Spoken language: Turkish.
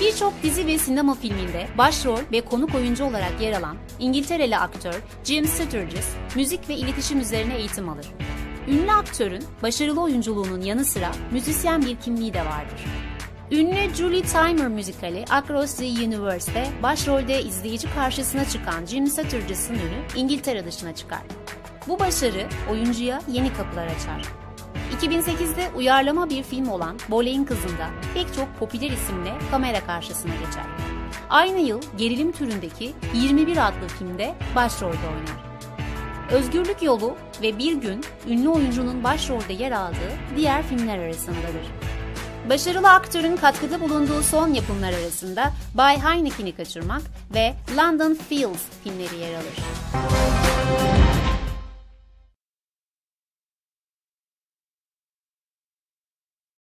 Birçok dizi ve sinema filminde başrol ve konuk oyuncu olarak yer alan İngiltereli aktör Jim Sturgis müzik ve iletişim üzerine eğitim alır. Ünlü aktörün başarılı oyunculuğunun yanı sıra müzisyen bir kimliği de vardır. Ünlü Julie Timer müzikali Across the Universe'de başrolde izleyici karşısına çıkan Jim Sturgis'in ünü İngiltere dışına çıkar. Bu başarı oyuncuya yeni kapılar açar. 2008'de uyarlama bir film olan Boley'in Kızı'nda pek çok popüler isimle kamera karşısına geçer. Aynı yıl gerilim türündeki 21 adlı filmde başrolde oynar. Özgürlük Yolu ve Bir Gün ünlü oyuncunun başrolde yer aldığı diğer filmler arasındadır. Başarılı aktörün katkıda bulunduğu son yapımlar arasında Bay Heineken'i kaçırmak ve London Fields filmleri yer alır.